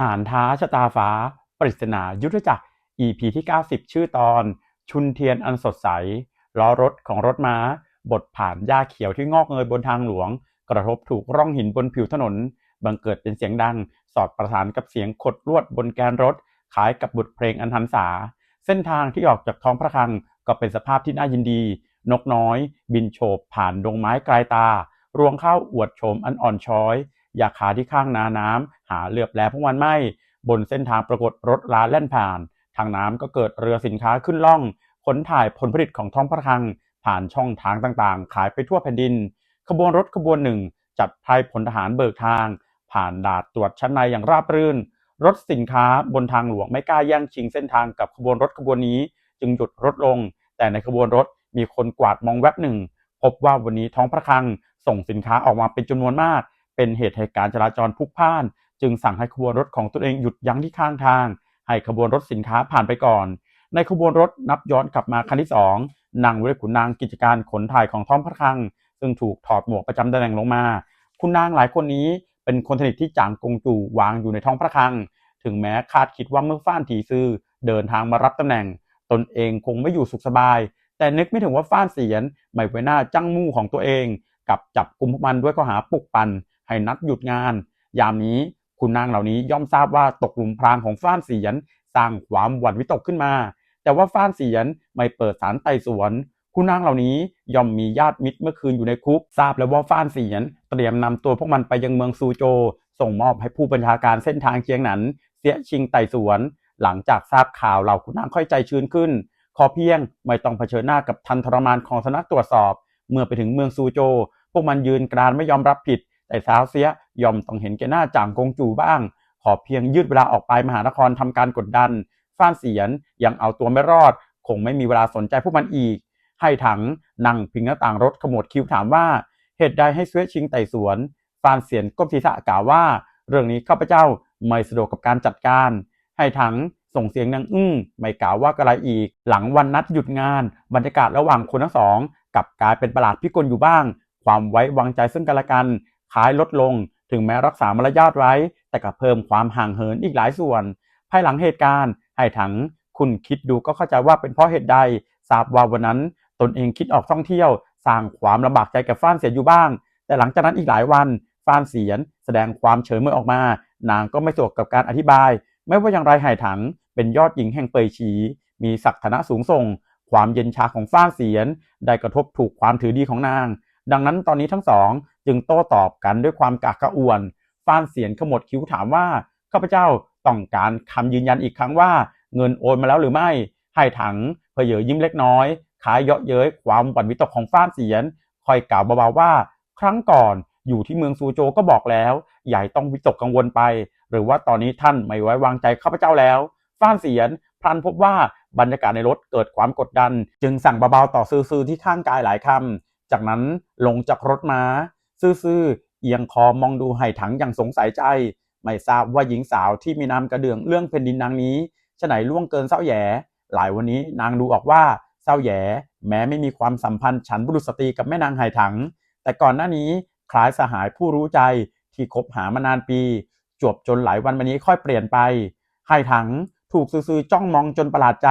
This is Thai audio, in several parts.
หานท้าชะตาฟ้า ปริศนายุทธจักร EP ที่ 90 ชื่อตอน ชุนเทียนอันสดใส ล้อรถของรถม้า บทผ่านหญ้าเขียวที่งอกเงยบนทางหลวง กระทบถูกร่องหินบนผิวถนน บังเกิดเป็นเสียงดัง สอดประสานกับเสียงขดลวดบนแกนรถคล้ายกับบทเพลงอันหันษา เส้นทางที่ออกจากท้องพระคลังก็เป็นสภาพที่น่ายินดี นกน้อย บินโฉบผ่านดงไม้ไกลตา รวงข้าวอวดโฉมอันอ่อนช้อย อยากขาที่ข้างนาน้ำหาเหลือบแลพวกมันไม่ บนเส้นทางปรากฏรถลาแล่นผ่าน ทางน้ำก็เกิดเรือสินค้าขึ้นล่องขนถ่ายผลผลิตของท้องพระคลัง ผ่านช่องทางต่างๆ ขายไปทั่วแผ่นดิน ขบวนรถขบวนหนึ่ง จัดไพรพลทหารเบิกทาง ผ่านด่านตรวจชั้นในอย่างราบรื่น รถสินค้าบนทางหลวงไม่กล้าแย่งชิงเส้นทางกับขบวนรถขบวนนี้ จึงหยุดรถลง แต่ในขบวนรถมีคนกวาดมองแวบหนึ่งพบว่าวันนี้ท้องพระคลังส่งสินค้าออกมาเป็นจำนวนมาก เป็นเหตุให้การจราจรพลุกพล่าน จึงสั่งให้ขบวนรถของตนเองหยุดยั้งที่ข้างทาง ให้ขบวนรถสินค้าผ่านไปก่อน ในขบวนรถนับย้อนกลับมาคันที่สองนางเวทขุนนางกิจการขนถ่ายของท้องพระคลัง ซึ่งถูกถอดหมวกประจำตำแหน่งลงมา คุณนางหลายคนนี้เป็นคนสนิทที่จางกงจูวางอยู่ในท้องพระคลัง ถึงแม้คาดคิดว่าเมื่อฟ้านถีซือเดินทางมารับตำแหน่ง ตนเองคงไม่อยู่สุขสบาย แต่นึกไม่ถึงว่าฟ้านเสียนไม่ไว้หน้าจ้างมู่ของตัวเอง กับจับกุมพวกมันด้วยข้อหาปลุกปั่น ให้นัดหยุดงาน ยามนี้คุณนางเหล่านี้ย่อมทราบว่าตกหลุมพรางของฟ้านเสียน สร้างความหวั่นวิตกขึ้นมา แต่ว่าฟ้านเสียนไม่เปิดสารไต่สวนคุณนางเหล่านี้ย่อมมีญาติมิตรเมื่อคืนอยู่ในคุก ทราบแล้วว่าฟ้านเสียน เตรียมนำตัวพวกมันไปยังเมืองซูโจ ส่งมอบให้ผู้บัญชาการเส้นทางเชียงหนัน เสียชิงไต่สวน หลังจากทราบข่าวเหล่าคุณนางค่อยใจชื้นขึ้น ขอเพียงไม่ต้องเผชิญหน้ากับทันทรมานของสนักตรวจสอบ เมื่อไปถึงเมืองซูโจ พวกมันยืนกรานไม่ยอมรับผิด แต่สาวเสียยอมต้องเห็นแก่หน้าจ่างกงจูบ้าง ขอเพียงยืดเวลาออกไปมหานครทำการกดดันฟ้านเสียนยังเอาตัวไม่รอด คงไม่มีเวลาสนใจพวกมันอีก ให้ถังนั่งพิงหน้าต่างรถขมวดคิ้วถามว่าเหตุใดให้เสวยชิงไต่สวนฟานเสียนก้มศีรษะกล่าวว่า เรื่องนี้ข้าพเจ้าไม่สะดวกกับการจัดการ ให้ถังส่งเสียงนางอื้อไม่กล่าวว่ากระไรอีก หลังวันนัดหยุดงาน บรรยากาศระหว่างคนทั้งสองกลับกลายเป็นประหลาดพิกลอยู่บ้าง ความไว้วางใจซึ่งกันและกัน คล้ายลดลง ถึงแม้รักษามารยาทไว้ แต่ก็เพิ่มความห่างเหินอีกหลายส่วน ภายหลังเหตุการณ์ให้ถังคุณคิดดูก็เข้าใจว่าเป็นเพราะเหตุใดทราบว่าวันนั้น ตนเองคิดออกท่องเที่ยว สร้างความลำบากใจกับฟ้านเสียอยู่บ้าง แต่หลังจากนั้นอีกหลายวันฟ้านเสียน แสดงความเฉยเมื่อออกมา นางก็ไม่สะดวกกับการอธิบาย ไม่ว่าอย่างไรไห่ถัง เป็นยอดหญิงแห่งเปยฉีมีศักดิ์ฐานะสูงส่ง ความเย็นชาของฟ้านเสียน ได้กระทบถูกความถือดีของนาง ดังนั้นตอนนี้ทั้งสอง จึงโต้ตอบกันด้วยความกากกระอ่วนฟ้านเสียนขมวดคิ้วถามว่าข้าพเจ้าต้องการคำยืนยันอีกครั้งว่า เงินโอนมาแล้วหรือไม่ ให้ถังเพเยอยิ้มเล็กน้อยคล้ายเยาะเย้ยความหวั่นวิตกของฟ้านเสียน คอยกล่าวเบาๆว่า ครั้งก่อนอยู่ที่เมืองซูโจก็บอกแล้วให้ต้องวิตกกังวลไป หรือว่าตอนนี้ท่านไม่ไว้วางใจข้าพเจ้าแล้วฟ้านเสียนพลันพบว่าบรรยากาศในรถเกิดความกดดัน จึงสั่งเบาๆต่อซื่อๆที่ข้างกายหลายคำจากนั้นลงจากรถมา้า ซื่อๆ เอียงคอมองดูไห่ถังอย่างสงสัยใจ ไม่ทราบว่าหญิงสาวที่มีนามกระเดื่องเรื่องแผ่นดินนางนี้ฉะไหนล่วงเกินเศร้าแย่หลายวันนี้นางดูออกว่าเศร้าแย่แม้ไม่มีความสัมพันธ์ฉันบุรุษสตรีกับแม่นางไห่ถัง แต่ก่อนหน้านี้คล้ายสหายผู้รู้ใจที่คบหามานานปี จวบจนหลายวันมานี้ค่อยเปลี่ยนไปไห่ถังถูกซื่อๆจ้องมองจนประหลาดใจ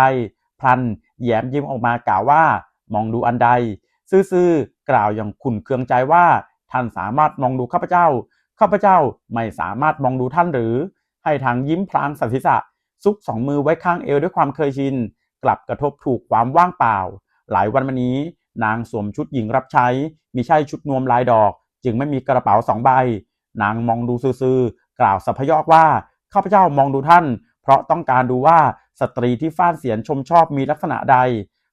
พลันแย้มยิ้มออกมากล่าวว่า มองดูอันใด ซื่อๆกล่าวอย่างขุนเคืองใจว่า ท่านสามารถมองดูข้าพเจ้า ข้าพเจ้าไม่สามารถมองดูท่านหรือ ให้ทางยิ้มพลางสันติษะซุกสองมือไว้ข้างเอวด้วยความเคยชิน กลับกระทบถูกความว่างเปล่า หลายวันมานี้ นางสวมชุดหญิงรับใช้มิใช่ชุดนวมลายดอก จึงไม่มีกระเป๋าสองใบ นางมองดูซื่อๆกล่าวสัพยอกว่าข้าพเจ้ามองดูท่าน เพราะต้องการดูว่าสตรีที่ฟ้านเสียนชมชอบมีลักษณะใด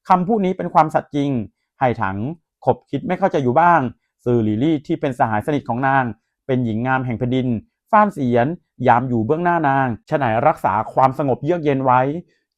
คำพูดนี้เป็นความสัตย์จริง ให้ถังขบคิดไม่เข้าใจอยู่บ้าง ซือลิลี่ที่เป็นสหายสนิทของนาง เป็นหญิงงามแห่งแผ่นดิน ฟ้านเสียน ยามอยู่เบื้องหน้านางฉะไหนรักษาความสงบเยือกเย็นไว้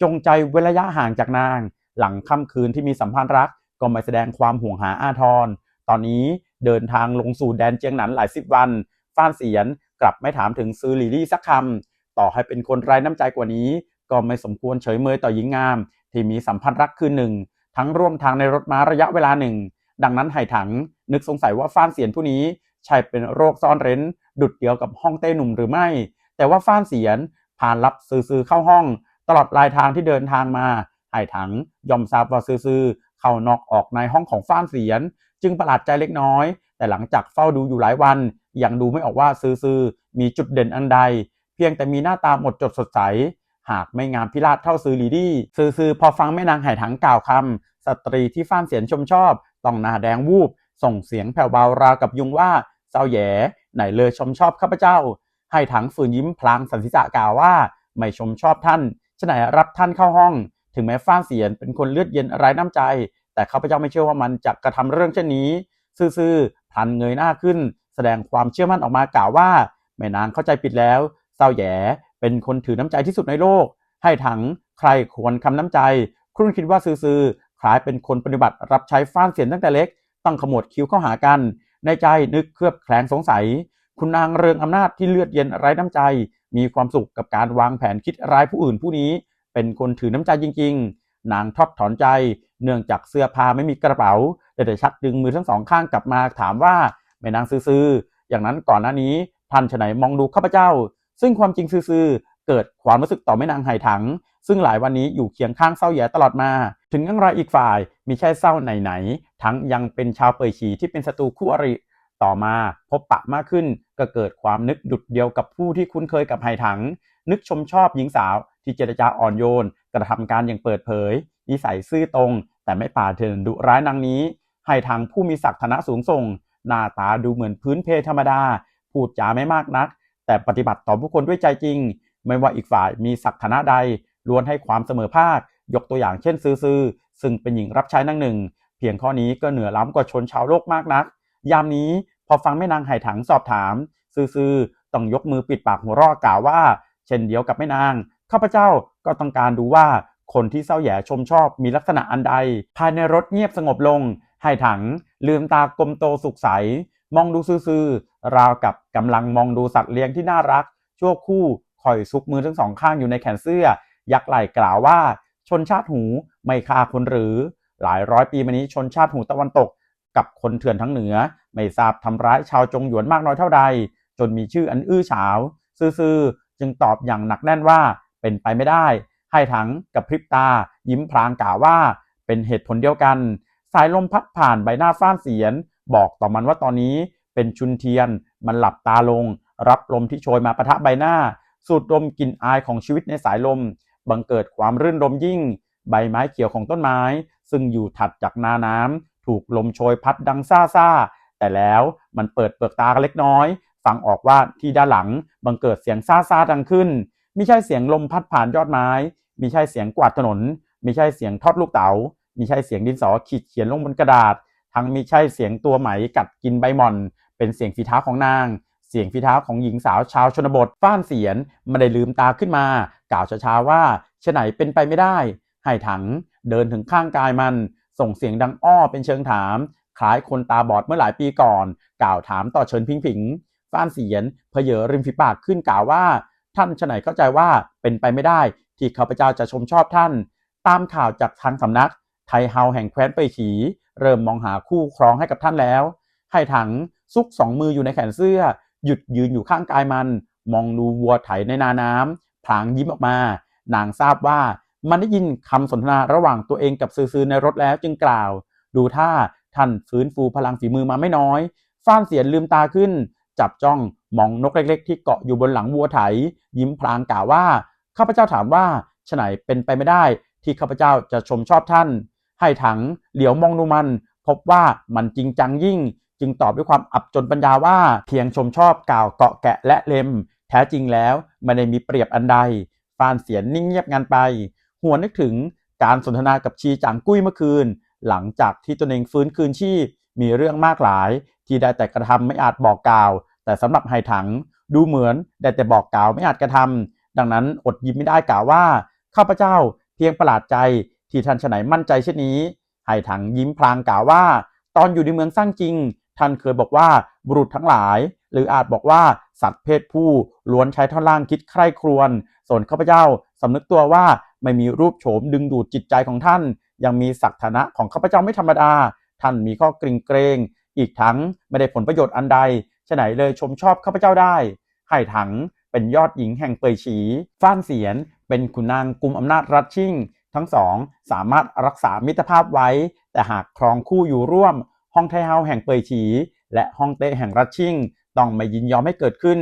จงใจเว้นระยะห่างจากนาง หลังค่ำคืนที่มีสัมพันธ์รัก ก็ไม่แสดงความห่วงหาอาทร ตอนนี้เดินทางลงสู่แดนเจียงหนันหลายสิบวัน ฟ้านเสียนกลับไม่ถามถึงซือลิลี่สักคำต่อให้เป็นคนไร้น้ำใจกว่านี้ ก็ไม่สมควรเฉยเมยต่อหญิงงาม ที่มีสัมพันธ์รักคืนหนึ่ง ทั้งร่วมทางในรถม้าระยะเวลาหนึ่ง ดังนั้นไห่ถังนึกสงสัยว่าฟ้านเสียนผู้นี้ใช่เป็นโรคซ่อนเร้น ดุดเดียวกับห้องเต้หนุ่มหรือไม่ แต่ว่าฟ้านเสียนผ่านรับซื้อเข้าห้อง ตลอดรายทางที่เดินทางมาไห่ถังยอมทราบว่าซื้อเข้านอกออกในห้องของฟ้านเสียน จึงประหลาดใจเล็กน้อย แต่หลังจากเฝ้าดูอยู่หลายวัน ยังดูไม่ออกว่าซื้อมีจุดเด่นอันใด เพียงแต่มีหน้าตาหมดจดสดใสหากไม่งามพิราชเท่าซื้อลีดี้ซื้อพอฟังแม่นางไห่ถังกล่าวคำสตรีที่ฟ้านเสียนชมชอบ ต้องหน้าแดงวูบ ส่งเสียงแผ่วเบาราวกับยุงว่าเศร้าแย่ไหนเลยชมชอบข้าพเจ้า ให้ถังฝืนยิ้มพลางสันสิษะกล่าวว่า ไม่ชมชอบท่านฉะไหนรับท่านเข้าห้อง ถึงแม้ฟ้าเสียนเป็นคนเลือดเย็นไร้น้ำใจ แต่ข้าพเจ้าไม่เชื่อว่ามันจะกระทำเรื่องเช่นนี้ ซื่อๆพันเงยหน้าขึ้น แสดงความเชื่อมั่นออกมากล่าวว่าแม่นางเข้าใจผิดแล้วเศร้าแย่เป็นคนถือน้ำใจที่สุดในโลก ให้ถังใครควรคำน้ำใจครุ่นคิดว่าซื่อๆ คล้ายเป็นคนปฏิบัติรับใช้ฟ้านเสียนตั้งแต่เล็ก ตั้งขมวดคิ้วเข้าหากัน ในใจนึกเคลือบแคลงสงสัย คุณนางเรืองอำนาจที่เลือดเย็นไร้น้ำใจ มีความสุขกับการวางแผนคิดร้ายผู้อื่นผู้นี้ เป็นคนถือน้ำใจจริง ๆ นางทอดถอนใจ เนื่องจากเสื้อผ้าไม่มีกระเป๋าแต่แต่ชักดึงมือทั้งสองข้างกลับมาถามว่าแม่นางซื่อๆอย่างนั้นก่อนหน้านี้ท่านฉไหนมองดูข้าพเจ้า ซึ่งความจริงซื่อๆเกิดความรู้สึกต่อแม่นางไหถัง ซึ่งหลายวันนี้อยู่เคียงข้างเศร้าแย่ตลอดมา ถึงอย่างไรอีกฝ่ายมีใช่เศร้าไหนๆทั้งยังเป็นชาวเปยฉีที่เป็นศัตรูคู่อริต่อมาพบปะมากขึ้นก็เกิดความนึกดุดเดียวกับผู้ที่คุ้นเคยกับไหถัง นึกชมชอบหญิงสาวที่เจรจาอ่อนโยน กระทำการอย่างเปิดเผย นิสัยซื่อตรง แต่ไม่ป่าเถื่อนดุร้ายนางนี้ไหถังผู้มีศักดิ์ฐานะสูงส่ง หน้าตาดูเหมือนพื้นเพธรรมดา พูดจาไม่มากนัก แต่ปฏิบัติต่อผู้คนด้วยใจจริง ไม่ว่าอีกฝ่ายมีศักดิ์ฐานะใด ล้วนให้ความเสมอภาค ยกตัวอย่างเช่นซื่อๆซึ่งเป็นหญิงรับใช้นางหนึ่ง เพียงข้อนี้ก็เหนือล้ำกว่าชนชาวโลกมากนัก ยามนี้พอฟังแม่นางไห่ถังสอบถาม ซื่อๆต้องยกมือปิดปากหัวรอกล่าวว่า เช่นเดียวกับแม่นางข้าพเจ้าก็ต้องการดูว่าคนที่เศร้าแย่ชมชอบมีลักษณะอันใด ภายในรถเงียบสงบลงไห่ถัง ลืมตากลมโตสุขใส มองดูซื่อๆราวกับกำลังมองดูสัตว์เลี้ยงที่น่ารักชั่วคู่คอยซุกมือทั้งสองข้างอยู่ในแขนเสื้อ ยักไหล่กล่าวว่า ชนชาติหูไม่ฆ่าคนหรือ หลายร้อยปีมานี้ชนชาติหูตะวันตก กับคนเถื่อนทั้งเหนือ ไม่ทราบทำร้ายชาวจงหยวนมากน้อยเท่าใด จนมีชื่ออันอื้อฉาว ซื่อๆจึงตอบอย่างหนักแน่นว่าเป็นไปไม่ได้ ให้ถังกับพริบตา ยิ้มพลางกล่าวว่า เป็นเหตุผลเดียวกัน สายลมพัดผ่านใบหน้าฟ้านเสียน บอกต่อมันว่าตอนนี้เป็นชุนเทียน มันหลับตาลง รับลมที่โชยมาปะทะใบหน้า สูดดมกลิ่นอายของชีวิตในสายลม บังเกิดความรื่นรมยิ่ง ใบไม้เขียวของต้นไม้ ซึ่งอยู่ถัดจากนาน้ำถูกลมโชยพัดดังซ่าซ่าแต่แล้วมันเปิดเปลือกตาเล็กน้อย ฟังออกว่าที่ด้านหลังบังเกิดเสียงซ่าซ่าดังขึ้นไม่ใช่เสียงลมพัดผ่านยอดไม้ไม่ใช่เสียงกวาดถนนไม่ใช่เสียงทอดลูกเต๋าไม่ใช่เสียงดินสอขีดเขียนลงบนกระดาษ ทั้งไม่ใช่เสียงตัวไหมกัดกินใบหม่อน เป็นเสียงฝีเท้าของนาง เสียงฝีเท้าของหญิงสาวชาวชนบทฟ้านเสียนไม่ได้ลืมตาขึ้นมา กล่าวช้าๆว่าชไหนเป็นไปไม่ได้ ให้ถังเดินถึงข้างกายมัน ส่งเสียงดังอ้อเป็นเชิงถาม คล้ายคนตาบอดเมื่อหลายปีก่อน กล่าวถามต่อเชิญพิงผิงฟ้านเสียนเพเยอริมฝีปากขึ้นกล่าวว่า ท่านชไหนเข้าใจว่าเป็นไปไม่ได้ ที่ข้าพเจ้าจะชมชอบท่าน ตามข่าวจากทางสำนัก ไทเฮาแห่งแคว้นเปยฉีเริ่มมองหาคู่ครองให้กับท่านแล้ว ให้ถังซุกสองมืออยู่ในแขนเสื้อ หยุดยืนอยู่ข้างกายมัน มองดูวัวไถในนาน้ำพลางยิ้มออกมา นางทราบว่ามันได้ยินคำสนทนาระหว่างตัวเองกับซื่อในรถแล้วจึงกล่าว ดูท่าท่านฟื้นฟูพลังฝีมือมาไม่น้อย ฟ้านเสียนลืมตาขึ้น จับจ้องมองนกเล็ก ๆ ที่เกาะอยู่บนหลังวัวไถ ยิ้มพลางกล่าวว่าข้าพเจ้าถามว่าฉไหนเป็นไปไม่ได้ ที่ข้าพเจ้าจะชมชอบท่าน ให้ถังเหลียวมองดูมัน พบว่ามันจริงจังยิ่ง จึงตอบด้วยความอับจนปัญญาว่าเพียงชมชอบกล่าวเกาะแกะและเล็ม แท้จริงแล้วไม่ได้มีเปรียบอันใด ฟานเสียนนิ่งเงียบงันไปหัวนนึกถึงการสนทนากับชีจางกุ้ยเมื่อคืน หลังจากที่ตนเองฟื้นคืนชีพมีเรื่องมากหลาย ที่ได้แต่กระทำไม่อาจบอกกล่าว แต่สำหรับไฮถังดูเหมือนได้แต่บอกกล่าวไม่อาจกระทำดังนั้นอดยิ้มไม่ได้กล่าวว่าข้าพเจ้าเพียงประหลาดใจที่ท่านฉไหนมั่นใจเช่นนี้ไฮถังยิ้มพลางกล่าวว่า ตอนอยู่ในเมืองสร้างจริง ท่านเคยบอกว่าบุรุษทั้งหลาย หรืออาจบอกว่าสัตว์เพศผู้ล้วนใช้ท่อนล่างคิดใคร่ครวญส่วนข้าพเจ้าสำนึกตัวว่าไม่มีรูปโฉมดึงดูดจิตใจของท่าน ยังมีศักดิ์ฐานะของข้าพเจ้าไม่ธรรมดา ท่านมีข้อกริงเกรง อีกทั้งไม่ได้ผลประโยชน์อันใดฉะไหนเลยชมชอบข้าพเจ้าได้ให้ถังเป็นยอดหญิงแห่งเปยฉี ฟ้านเสียน เป็นขุนนางกุมอำนาจรัชชิ่ง ทั้งสองสามารถรักษามิตรภาพไว้ แต่หากครองคู่อยู่ร่วม ฮ่องไทเฮาแห่งเปยฉี และฮ่องเต้แห่งรัชชิ่งต้องไม่ยินยอมให้เกิดขึ้น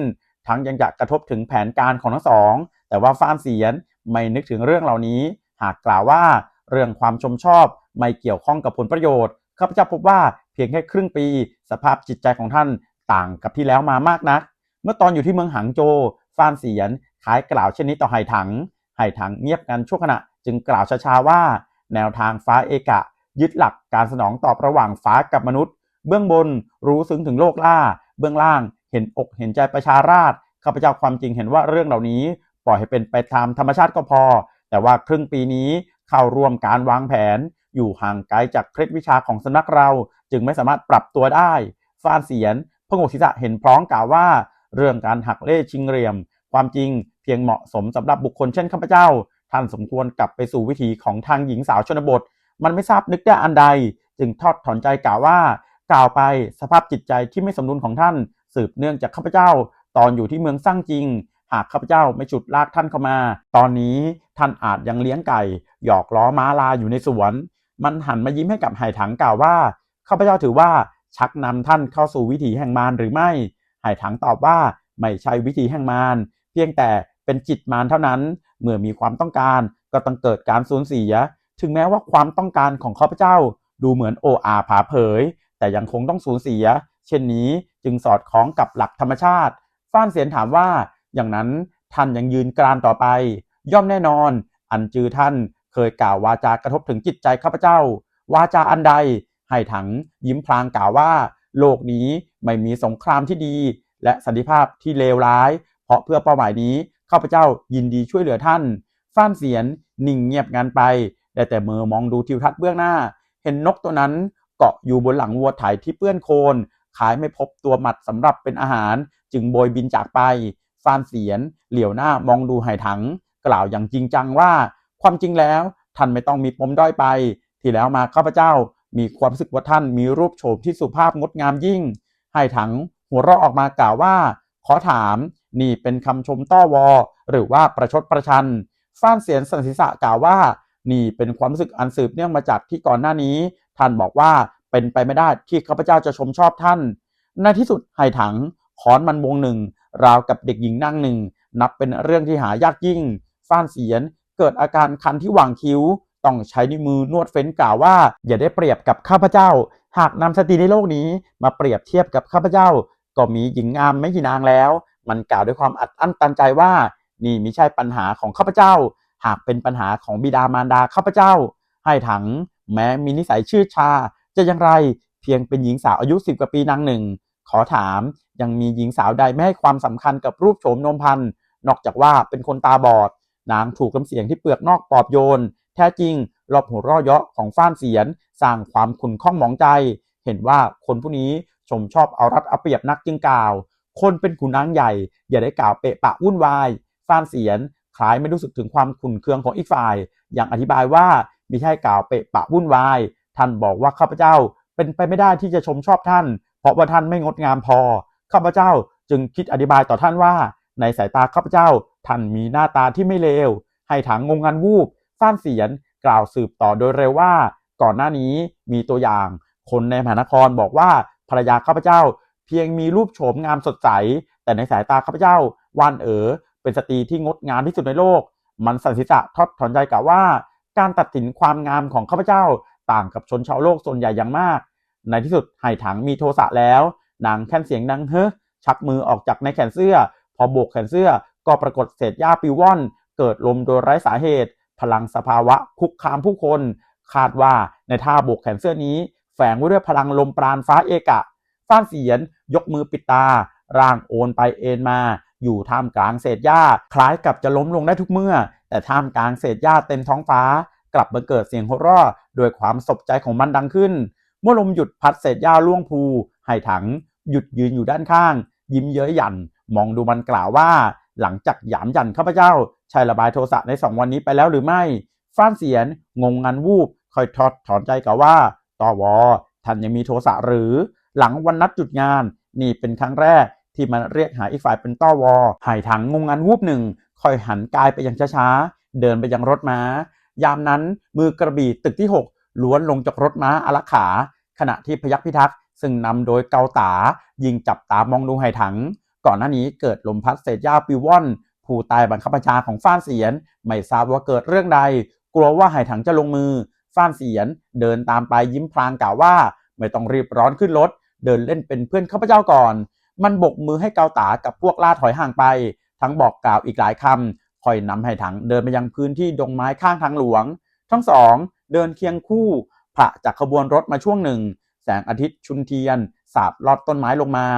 ทั้งยังจะกระทบถึงแผนการของทั้งสอง แต่ว่าฟานเสียนไม่นึกถึงเรื่องเหล่านี้ หากกล่าวว่าเรื่องความชมชอบไม่เกี่ยวข้องกับผลประโยชน์ข้าพเจ้าพบว่าเพียงแค่ครึ่งปี สภาพจิตใจของท่านต่างกับที่แล้วมามากนัก เมื่อตอนอยู่ที่เมืองหางโจวฟานเสียนขายกล่าวเช่นนี้ต่อไหถังไหถังเงียบกันชั่วขณะจึงกล่าวช้าๆว่า แนวทางฟ้าเอกะ ยึดหลักการสนองตอบระหว่างฟ้ากับมนุษย์ เบื้องบนรู้ซึ้งถึงโลกล่า เบื้องล่างเห็นอกเห็นใจประชาราษฎรข้าพเจ้าความจริงเห็นว่าเรื่องเหล่านี้ ปล่อยให้เป็นไปตามธรรมชาติก็พอ แต่ว่าครึ่งปีนี้เข้าร่วมการวางแผน อยู่ห่างไกลจากเคล็ดวิชาของสำนักเรา จึงไม่สามารถปรับตัวได้ฟานเสียนพงกศีรษะเห็นพร้อมกล่าวว่า เรื่องการหักเล่ชิงเหลี่ยม ความจริงเพียงเหมาะสมสำหรับบุคคลเช่นข้าพเจ้า ท่านสมควรกลับไปสู่วิถีของทางหญิงสาวชนบท มันไม่ทราบนึกได้อันใด จึงทอดถอนใจกล่าวว่า กล่าวไปสภาพจิตใจที่ไม่สมดุลของท่าน สืบเนื่องจากข้าพเจ้า ตอนอยู่ที่เมืองสร้างจริง หากข้าพเจ้าไม่ฉุดลากท่านเข้ามา ตอนนี้ท่านอาจยังเลี้ยงไก่ หยอกล้อม้าลาอยู่ในสวน มันหันมายิ้มให้กับไหถังกล่าวว่าข้าพเจ้าถือว่าชักนำท่านเข้าสู่วิถีแห่งมารหรือไม่ไหถังตอบว่าไม่ใช่วิถีแห่งมารเพียงแต่เป็นจิตมารเท่านั้น เมื่อมีความต้องการก็ต้องเกิดการสูญเสีย ถึงแม้ว่าความต้องการของข้าพเจ้าดูเหมือนโออาผาเผย แต่ยังคงต้องสูญเสีย เช่นนี้จึงสอดคล้องกับหลักธรรมชาติ ฟ้านเสียนถามว่า อย่างนั้นท่านยังยืนกรานต่อไป ย่อมแน่นอน อันจือท่านเคยกล่าววาจากระทบถึงจิตใจข้าพเจ้า วาจาอันใด ให้ถังยิ้มพลางกล่าวว่า โลกนี้ไม่มีสงครามที่ดี และสันติภาพที่เลวร้าย เพราะเพื่อเป้าหมายนี้ข้าพเจ้ายินดีช่วยเหลือท่านฟ้านเสียนนิ่งเงียบงันไป ได้แต่เมือมองดูทิวทัศน์เบื้องหน้า เห็นนกตัวนั้นเกาะอยู่บนหลังวัวไถที่เปื้อนโคลนขายไม่พบตัวหมัดสำหรับเป็นอาหาร จึงโบยบินจากไปฟานเสียน เหลียวหน้ามองดูไหถัง กล่าวอย่างจริงจังว่า ความจริงแล้วท่านไม่ต้องมีปมด้อยไป ที่แล้วมาข้าพเจ้ามีความรู้สึกว่าท่านมีรูปโฉมที่สุภาพงดงามยิ่งไหถังหัวเราะออกมากล่าวว่า ขอถามนี่เป็นคำชมต้อวอ หรือว่าประชดประชันฟ้านเสียนสันศีษะกล่าวว่า นี่เป็นความรู้สึกอันสืบเนื่องมาจากที่ก่อนหน้านี้ ท่านบอกว่าเป็นไปไม่ได้ที่ข้าพเจ้าจะชมชอบท่าน ในที่สุดไหถังขอนมันวงหนึ่ง ราวกับเด็กหญิงนั่งหนึ่ง นับเป็นเรื่องที่หายากยิ่ง ฟ้านเสียน เกิดอาการคันที่หว่างคิ้ว ต้องใช้นิ้วมือนวดเฟ้นกล่าวว่า อย่าได้เปรียบกับข้าพเจ้า หากนำสตรีในโลกนี้มาเปรียบเทียบกับข้าพเจ้า ก็มีหญิงงามไม่กี่นางแล้ว มันกล่าวด้วยความอัดอั้นตันใจว่า นี่ไม่ใช่ปัญหาของข้าพเจ้า หากเป็นปัญหาของบิดามารดาข้าพเจ้า ให้ถังแม้มีนิสัยชื่อชา จะอย่างไรเพียงเป็นหญิงสาวอายุสิบกว่าปีนางหนึ่ง ขอถามยังมีหญิงสาวใดไม่ให้ความสำคัญกับรูปโฉมนมพันธ์นอกจากว่าเป็นคนตาบอด นางถูกลำเสียงที่เปลือกนอกปอบโยน แท้จริงรอบหัวร่อเยาะของฟ้านเสียน สร้างความขุ่นข้องหมองใจ เห็นว่าคนผู้นี้ชมชอบเอารัดเอาเปรียบนักจึงกล่าว คนเป็นขุนนางใหญ่ อย่าได้กล่าวเปะปะวุ่นวายฟ้านเสียน คล้ายไม่รู้สึกถึงความขุ่นเคืองของอีกฝ่าย อย่างอธิบายว่ามิใช่กล่าวเปะปะวุ่นวาย ท่านบอกว่าข้าพเจ้าเป็นไปไม่ได้ที่จะชมชอบท่าน เพราะว่าท่านไม่งดงามพอ ข้าพเจ้าจึงคิดอธิบายต่อท่านว่า ในสายตาข้าพเจ้า ท่านมีหน้าตาที่ไม่เลว ให้ถังงงงันวูบฟ้านเสียน กล่าวสืบต่อโดยเร็วว่า ก่อนหน้านี้มีตัวอย่าง คนในมหานครบอกว่าภรรยาข้าพเจ้า เพียงมีรูปโฉมงามสดใส แต่ในสายตาข้าพเจ้าวานเอ๋อ เป็นสตรีที่งดงามที่สุดในโลก มันสันสิษะทอดถอนใจกล่าวว่า การตัดสินความงามของข้าพเจ้าต่างกับชนชาวโลกส่วนใหญ่อย่างมาก ในที่สุดไห่ถังมีโทสะแล้ว นางแค่นเสียงดังเฮ้ชักมือออกจากในแขนเสื้อ พอโบกแขนเสื้อก็ปรากฏเศษหญ้าปิวว่อน เกิดลมโดยไร้สาเหตุ พลังสภาวะคุกคามผู้คน คาดว่าในท่าโบกแขนเสื้อนี้ แฝงไว้ด้วยพลังลมปราณฟ้าเอกะฟ้านเสียนยกมือปิดตา ร่างโอนไปเอ็นมา อยู่ท่ามกลางเศษหญ้า คล้ายกับจะล้มลงได้ทุกเมื่อ แต่ท่ามกลางเศษหญ้าเต็มท้องฟ้า กลับมาเกิดเสียงหัวเราะด้วยความสบใจของมันดังขึ้น เมื่อลมหยุดพัดเศษหญ้าล่วงภูไหถัง หยุดยืนอยู่ด้านข้าง ยิ้มเย้ยหยัน มองดูมันกล่าวว่า หลังจากหยามหยันข้าพเจ้าใช่ระบายโทสะในสองวันนี้ไปแล้วหรือไม่ฟ้านเสียน งงงันวูบคอยทอดถอนใจกล่าวว่าตอวอท่านยังมีโทสะหรือ หลังวันนัดจุดงาน นี่เป็นครั้งแรก ที่มันเรียกหาอีกฝ่ายเป็นต้อวอหายถังงงงันวูบหนึ่งคอยหันกายไปย่างช้าๆ เดินไปยังรถม้า ยามนั้นมือกระบี่ตึกที่ 6 ล้วนลงจากรถม้าอารักขา ขณะที่พยัคฆ์พิทักษ์ซึ่งนำโดยเกาตา ยิงจับตามองดูไหถัง ก่อนหน้านี้เกิดลมพัดเศษหญ้าปิวว่อน ผู้ตายบังคับบัญชาของฟ้านเสียน ไม่ทราบว่าเกิดเรื่องใด กลัวว่าไหถังจะลงมือ ฟ้านเสียนเดินตามไปยิ้มพลางกล่าวว่า ไม่ต้องรีบร้อนขึ้นรถ เดินเล่นเป็นเพื่อนข้าพเจ้าก่อน มันบกมือให้เกาตากับพวกล่าถอยห่างไป ทั้งบอกกล่าวอีกหลายคำคอยนำไหถังเดินไปยังพื้นที่ดงไม้ข้างทางหลวง ทั้งสองเดินเคียงคู่พระจากขบวนรถมาช่วงหนึ่ง แสงอาทิตย์ชุนเทียน สาดลอดต้นไม้ลงมา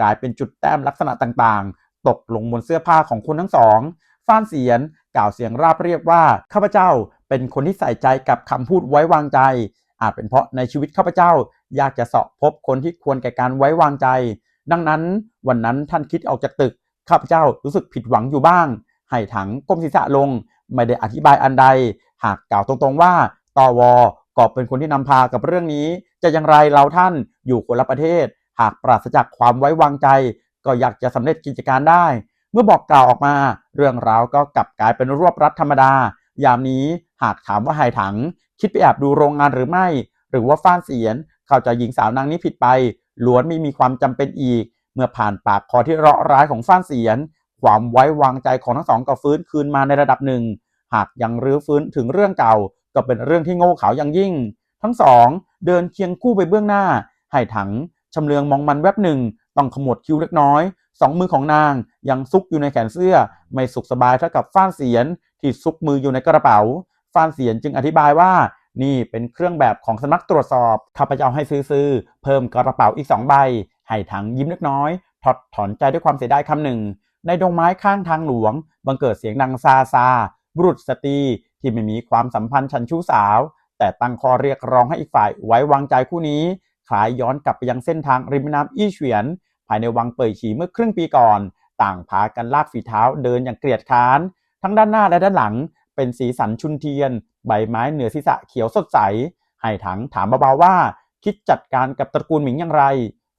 กลายเป็นจุดแต้มลักษณะต่างๆ ตกลงบนเสื้อผ้าของคนทั้งสองฟ้านเสียนกล่าวเสียงราบเรียบว่าข้าพเจ้าเป็นคนที่ใส่ใจกับคำพูดไว้วางใจ อาจเป็นเพราะในชีวิตข้าพเจ้า อยากจะเสาะพบคนที่ควรแก่การไว้วางใจ ดังนั้นวันนั้นท่านคิดออกจากตึกข้าพเจ้ารู้สึกผิดหวังอยู่บ้าง ให้ถังก้มศีรษะลง ไม่ได้อธิบายอันใด หากกล่าวตรงๆว่าตอวก็เป็นคนที่นำพากับเรื่องนี้ จะอย่างไรเราท่านอยู่คนละประเทศ หากปราศจากความไว้วางใจ ก็อยากจะสำเร็จกิจการได้ เมื่อบอกกล่าวออกมา เรื่องราวก็กลับกลายเป็นรวบรัดธรรมดา ยามนี้หากถามว่าไหถัง คิดไปแอบดูโรงงานหรือไม่ หรือว่าฟ้านเสียน เข้าใจหญิงสาวนางนี้ผิดไป ล้วนไม่มีความจำเป็นอีก เมื่อผ่านปากคอที่เราะร้ายของฟ้านเสียน ความไว้วางใจของทั้งสองก็ฟื้นคืนมาในระดับหนึ่ง หากยังรื้อฟื้นถึงเรื่องเก่า ก็เป็นเรื่องที่โง่เขลาอย่างยิ่ง ทั้งสองเดินเคียงคู่ไปเบื้องหน้าให้ถังชำเลืองมองมันแวบหนึ่งต้องขมวดคิ้วเล็กน้อย สองมือของนางยังซุกอยู่ในแขนเสื้อ ไม่สุขสบายเท่ากับฟ้านเสียน ที่ซุกมืออยู่ในกระเป๋าฟ้านเสียนจึงอธิบายว่า นี่เป็นเครื่องแบบของสำนักตรวจสอบข้าพเจ้าให้ซื้อๆเพิ่มกระเป๋าอีกสองใบ ให้ถังยิ้มเล็กน้อยถอดถอนใจด้วยความเสียดายคำหนึ่ง ในดงไม้ข้างทางหลวง บังเกิดเสียงดังซาซาบุรุษสตรีที่ไม่มีความสัมพันธ์ชันชู้สาว แต่ตั้งคอเรียกร้องให้อีกฝ่ายไว้วางใจคู่นี้คล้ายย้อนกลับไปยังเส้นทางริมน้ำอี้เฉียน ภายในวังเป่ยฉีเมื่อครึ่งปีก่อน ต่างพากันลากฝีเท้าเดินอย่างเกลียดค้าน ทั้งด้านหน้าและด้านหลังเป็นสีสันชุนเทียน ใบไม้เหนือศีรษะเขียวสดใส ให้ถังถามเบาๆว่า คิดจัดการกับตระกูลหมิงอย่างไร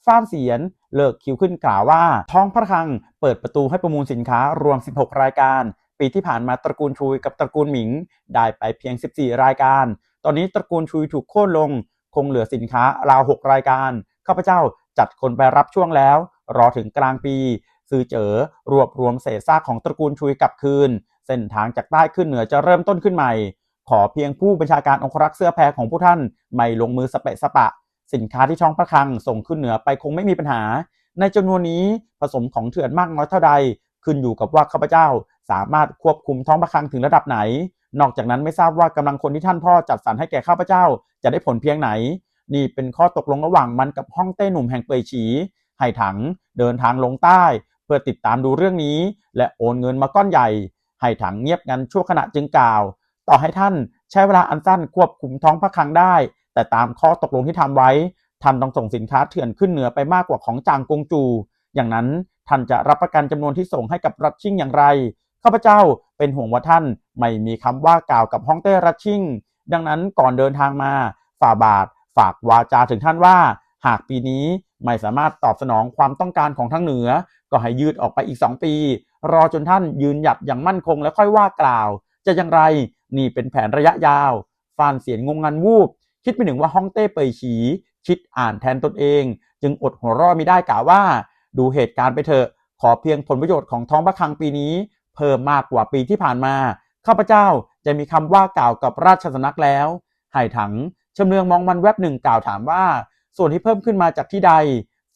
ฟ้านเสียนเลิกคิวขึ้นกล่าวว่า ท้องพระคลังเปิดประตูให้ประมูลสินค้ารวม 16 รายการ ปีที่ผ่านมาตระกูลชุยกับตระกูลหมิง ได้ไปเพียง 14 รายการ ตอนนี้ตระกูลชุยถูกโค่นลง คงเหลือสินค้าราว 6 รายการข้าพเจ้าจัดคนไปรับช่วงแล้ว รอถึงกลางปี ซื้อเจอรวบรวมเศษซากของตระกูลชุยกลับคืน เส้นทางจากใต้ขึ้นเหนือจะเริ่มต้นขึ้นใหม่ ขอเพียงผู้บัญชาการองครักษ์เสื้อแพรของผู้ท่านไม่ลงมือสเปะสปะ สินค้าที่ช่องพระคลังส่งขึ้นเหนือไปคงไม่มีปัญหา ในจำนวนนี้ผสมของเถื่อนมากน้อยเท่าใด ขึ้นอยู่กับว่าข้าพเจ้าสามารถควบคุมท้องพระคลังถึงระดับไหน นอกจากนั้นไม่ทราบว่ากำลังคนที่ท่านพ่อจัดสรรให้แก่ข้าพเจ้าจะได้ผลเพียงไหน นี่เป็นข้อตกลงระหว่างมันกับห้องเต้หนุ่มแห่งเปยฉีให้ถังเดินทางลงใต้ เพื่อติดตามดูเรื่องนี้ และโอนเงินมาก้อนใหญ่ให้ถังเงียบงันชั่วขณะจึงกล่าว ต่อให้ท่านใช้เวลาอันสั้นควบคุมท้องพระคลังได้ แต่ตามข้อตกลงที่ทำไว้ ท่านต้องส่งสินค้าเถื่อนขึ้นเหนือไปมากกว่าของจางกงจู อย่างนั้นท่านจะรับประกันจำนวนที่ส่งให้กับรัชชิ่งอย่างไรข้าพเจ้าเป็นห่วงว่าท่านไม่มีคำว่ากล่าวกับฮ่องเต้รัชชิ่ง ดังนั้นก่อนเดินทางมาฝ่าบาทฝากวาจาถึงท่านว่า หากปีนี้ไม่สามารถตอบสนองความต้องการของทางเหนือ ก็ให้ยืดออกไปอีก 2 ปี รอจนท่านยืนหยัดอย่างมั่นคงแล้วค่อยว่ากล่าว จะอย่างไร นี่เป็นแผนระยะยาวฟานเสียนงงงันวูบ คิดไปถึงว่าฮ่องเต้เปยฉี คิดอ่านแทนตนเอง จึงอดหัวเร่อไม่ได้กล่าวว่า ดูเหตุการณ์ไปเถอะ ขอเพียงผลประโยชน์ของท้องพระคลังปีนี้ เพิ่มมากกว่าปีที่ผ่านมา ข้าพเจ้าจะมีคำว่ากล่าวกับราชสำนักแล้วไห่ถังชำเลืองมองมันแวบหนึ่งกล่าวถามว่า ส่วนที่เพิ่มขึ้นมาจากที่ใด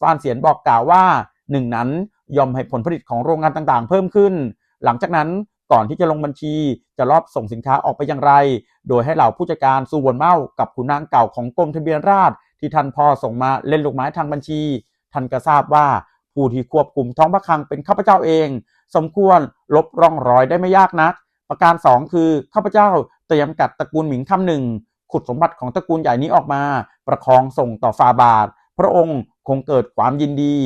ฟานเสียนบอกกล่าวว่าหนึ่งนั้นยอมให้ผลผลิตของโรงงานต่างๆ เพิ่มขึ้น หลังจากนั้น ก่อนที่จะลงบัญชี จะรอบส่งสินค้าออกไปอย่างไร โดยให้เหล่าผู้จัดการสูวนเมากับขุนนางเก่าของกรมทะเบียนราษฎรที่ท่านพ่อส่งมาเล่นลูกไม้ทางบัญชี ท่านก็ทราบว่าผู้ที่ควบคุมท้องพระคลังเป็นข้าพเจ้าเอง สมควรลบร่องรอยได้ไม่ยากนัก ประการสองคือข้าพเจ้าเตรียมกัดตระกูลหมิงคำหนึ่งขุดสมบัติของตระกูลใหญ่นี้ออกมา ประคองส่งต่อฟาบาท พระองค์คงเกิดความยินดี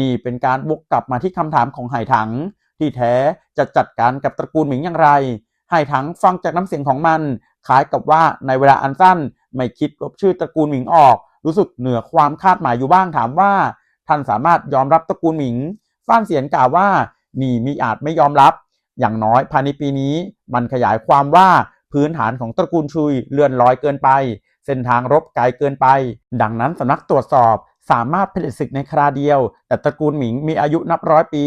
นี่เป็นการบวกกลับมาที่คำถามของไหถัง ที่แท้จะจัดการกับตระกูลหมิงอย่างไรไหถังฟังจากน้ำเสียงของมันคล้ายกับว่าในเวลาอันสั้นไม่คิดลบชื่อตระกูลหมิงออก รู้สึกเหนือความคาดหมายอยู่บ้างถามว่า ท่านสามารถยอมรับตระกูลหมิงฟ้านเสียนกล่าวว่านี่มีอาจไม่ยอมรับ อย่างน้อยภายในปีนี้ มันขยายความว่าพื้นฐานของตระกูลชุยเลื่อนลอยเกินไป เส้นทางรบไกลเกินไป ดังนั้นสำนักตรวจสอบสามารถผลิตศึกในคราเดียว แต่ตระกูลหมิงมีอายุนับร้อยปี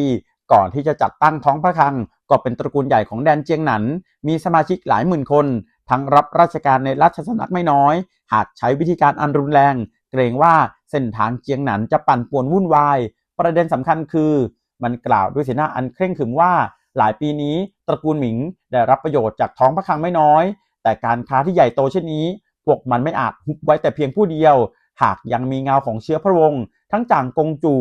ก่อนที่จะจัดตั้งท้องพระคลัง ก็เป็นตระกูลใหญ่ของแดนเจียงหนัน มีสมาชิกหลายหมื่นคน ทั้งรับราชการในราชสำนักไม่น้อย หากใช้วิธีการอันรุนแรง เกรงว่าเส้นทางเจียงหนันจะปั่นป่วนวุ่นวาย ประเด็นสำคัญคือ มันกล่าวด้วยสีหน้าอันเคร่งขรึมว่า หลายปีนี้ตระกูลหมิงได้รับประโยชน์จากท้องพระคลังไม่น้อย แต่การค้าที่ใหญ่โตเช่นนี้ พวกมันไม่อาจหุบไว้แต่เพียงผู้เดียว หากยังมีเงาของเชื้อพระวงศ์ทั้งจางกงจู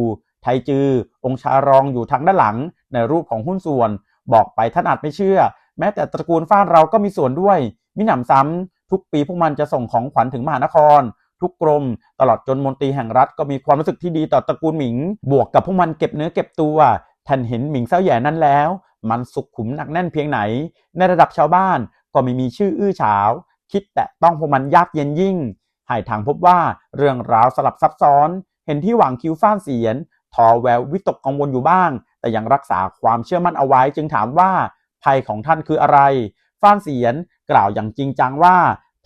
ไทจือ องชารองอยู่ทางด้านหลัง ในรูปของหุ้นส่วน บอกไปท่านอาจไม่เชื่อ แม้แต่ตระกูลฟ้านเราก็มีส่วนด้วย มิหนำซ้ำทุกปีพวกมันจะส่งของขวัญถึงมหานคร ทุกกรม ตลอดจนมนตรีแห่งรัฐก็มีความรู้สึกที่ดีต่อตระกูลหมิง บวกกับพวกมันเก็บเนื้อเก็บตัวท่านเห็นหมิงเซ้าแย่นั้นแล้ว มันสุขขุมหนักแน่นเพียงไหน ในระดับชาวบ้านก็ไม่มีชื่ออื้อฉาว คิดแต่ต้องพวกมันยากเย็นยิ่งให้ทางพบว่าเรื่องราวสลับซับซ้อน เห็นที่หวังคิ้วฟ้านเสียน ทอแวววิตกกังวลอยู่บ้าง แต่ยังรักษาความเชื่อมั่นเอาไว้ จึงถามว่าภัยของท่านคืออะไรฟ้านเสียนกล่าวอย่างจริงจังว่า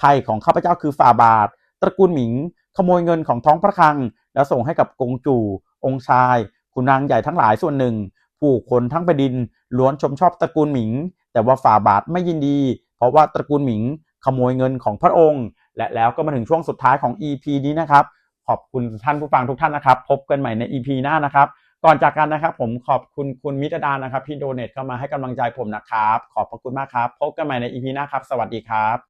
ภัยของข้าพเจ้าคือฝ่าบาท ตระกูลหมิง ขโมยเงินของท้องพระคลัง แล้วส่งให้กับกงจู่ องค์ชาย คุณนางใหญ่ทั้งหลายส่วนหนึ่ง ผู้คนทั้งแผ่นดินล้วนชมชอบตระกูลหมิง แต่ว่าฝ่าบาทไม่ยินดี เพราะว่าตระกูลหมิง ขโมยเงินของพระองค์ และแล้วก็มาถึงช่วงสุดท้ายของ EP นี้นะครับ ขอบคุณท่านผู้ฟังทุกท่านนะครับ พบกันใหม่ใน EP หน้านะครับ ก่อนจากกันนะครับ ผมขอบคุณคุณมิตรดานะครับที่โดเนทเข้ามาให้กำลังใจผมนะครับ ขอบพระคุณมากครับ พบกันใหม่ใน EP หน้าครับ สวัสดีครับ